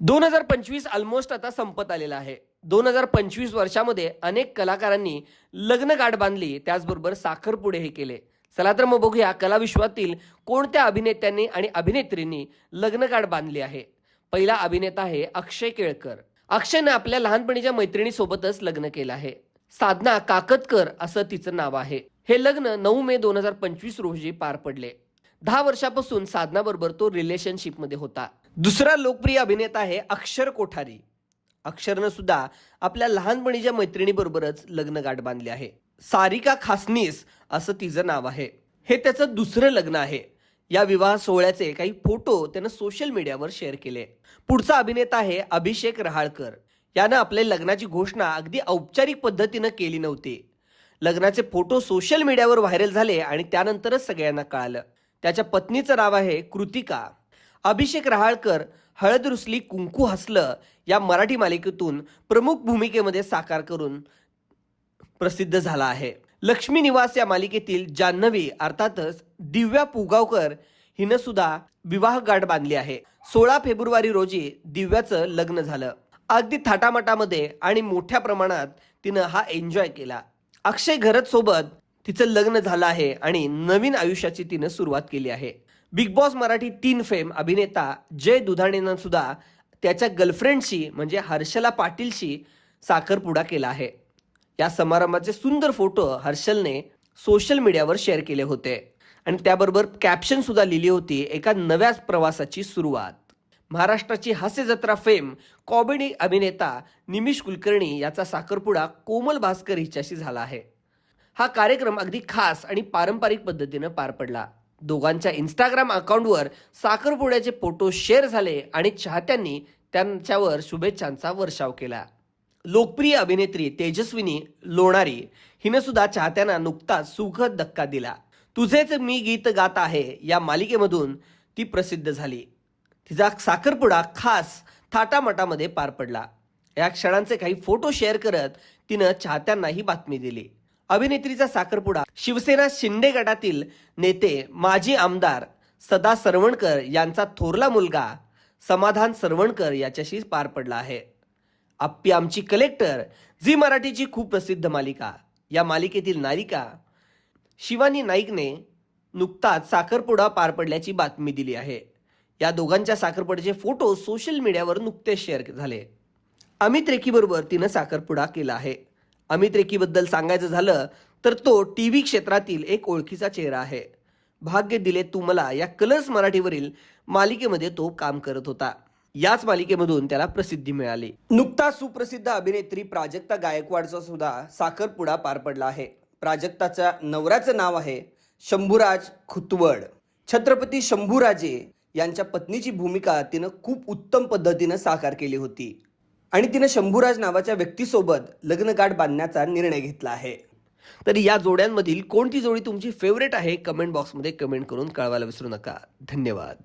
दोन हजार पंचवीस ऑलमोस्ट आता संपत आलेला आहे. दोन हजार पंचवीस वर्षामध्ये अनेक कलाकारांनी लग्न गाठ बांधली त्याचबरोबर साखरपुडे हे केले. चला तर मग बघूया कलाविश्वातील कोणत्या अभिनेत्यांनी आणि अभिनेत्रींनी लग्न गाठ बांधली आहे. पहिला अभिनेता आहे अक्षय केळकर. अक्षयनं आपल्या लहानपणीच्या मैत्रिणीसोबतच लग्न केलं आहे. साधना काकतकर असं तिचं नाव आहे. हे लग्न नऊ मे दोन हजार पंचवीस रोजी पार पडले. दहा वर्षापासून साधना बरोबर तो रिलेशनशिपमध्ये होता. दुसरा लोकप्रिय अभिनेता आहे अक्षर कोठारी. अक्षरनं सुद्धा आपल्या लहानपणीच्या मैत्रिणीबरोबरच लग्न गाठ बांधली आहे. सारिका खासनीस असं तिचं नाव आहे. हे त्याचं दुसरं लग्न आहे. या विवाह सोहळ्याचे काही फोटो त्यानं सोशल मीडियावर शेअर केले. पुढचा अभिनेता आहे अभिषेक रहाळकर. यानं आपल्या लग्नाची घोषणा अगदी औपचारिक पद्धतीनं केली नव्हती. लग्नाचे फोटो सोशल मीडियावर व्हायरल झाले आणि त्यानंतरच सगळ्यांना कळालं. त्याच्या पत्नीचं नाव आहे कृतिका. अभिषेक रहाळकर हळद रुसली कुंकू हसलं या मराठी मालिकेतून प्रमुख भूमिकेमध्ये साकार करून प्रसिद्ध झाला आहे. लक्ष्मी निवास या मालिकेतील जान्हवी अर्थातच दिव्या पुगावकर हिनं सुद्धा विवाह गाठ बांधली आहे. सोळा फेब्रुवारी रोजी दिव्याचं लग्न झालं. अगदी थाटामाटामध्ये आणि मोठ्या प्रमाणात तिनं हा एन्जॉय केला. अक्षय घरत सोबत तिचं लग्न झालं आहे आणि नवीन आयुष्याची तिनं सुरुवात केली आहे. बिग बॉस मराठी तीन फेम अभिनेता जय दुधाणेनं सुद्धा त्याच्या गर्लफ्रेंडशी म्हणजे हर्षला पाटीलशी साखरपुडा केला आहे. या समारंभाचे सुंदर फोटो हर्षलने सोशल मीडियावर शेअर केले होते. आणि त्याबरोबर कॅप्शन सुद्धा लिहिली होती एका नव्या प्रवासाची सुरुवात. महाराष्ट्राची हास्य जत्रा फेम कॉमेडी अभिनेता निमिष कुलकर्णी याचा साखरपुडा कोमल भास्कर हिच्याशी झाला आहे. हा कार्यक्रम अगदी खास आणि पारंपरिक पद्धतीनं पार पडला. दोघांच्या इंस्टाग्राम अकाउंटवर साखरपुड्याचे फोटो शेअर झाले आणि चाहत्यांनी त्यांच्यावर शुभेच्छांचा वर्षाव केला. लोकप्रिय अभिनेत्री तेजस्विनी लोणारी हिने सुद्धा चाहत्यांना नुकताच सुखद धक्का दिला. तुझेच मी गीत गात आहे या मालिकेमधून ती प्रसिद्ध झाली. तिचा साखरपुडा खास थाटामाटामध्ये पार पडला. या क्षणांचे काही फोटो शेअर करत तिनं चाहत्यांना ही बातमी दिली. अभिनेत्रीचा साखरपुडा. शिवसेना शिंदे गटातील नेते माजी आमदार सदा सरवणकर यांचा थोरला मुलगा समाधान सरवणकर याच्याशी पार पडला आहे. आप्पी आमची कलेक्टर झी मराठीची खूप प्रसिद्ध मालिका या मालिकेतील नायिका शिवानी नाईकने नुकताच साखरपुडा पार पडल्याची बातमी दिली आहे. या दोघांच्या साखरपुड्याचे फोटो सोशल मीडियावर नुकतेच शेअर झाले. अमित रेखीबरोबर तिनं साखरपुडा केला आहे. अमित रेखीबद्दल सांगायचं झालं तर तो टी व्ही क्षेत्रातील एक ओळखीचा चेहरा आहे. भाग्य दिले तू मला या कलर्स मराठीवरील मालिकेमध्ये तो काम करत होता. याच मालिकेमधून त्याला प्रसिद्धी मिळाली. नुकताच सुप्रसिद्ध अभिनेत्री प्राजक्ता गायकवाडचा सुद्धा साखरपुडा पार पडला आहे. प्राजक्ताच्या नवऱ्याचं नाव आहे शंभूराज खुतवड. छत्रपती शंभूराजे यांच्या पत्नीची भूमिका तिनं खूप उत्तम पद्धतीनं साकार केली होती. आणि तिनं शंभूराज नावाच्या व्यक्तीसोबत लग्नगाठ बांधण्याचा निर्णय घेतला आहे. तर या जोड्यांमधील कोणती जोडी तुमची फेवरेट आहे? कमेंट बॉक्समध्ये कमेंट करून कळवायला विसरू नका. धन्यवाद.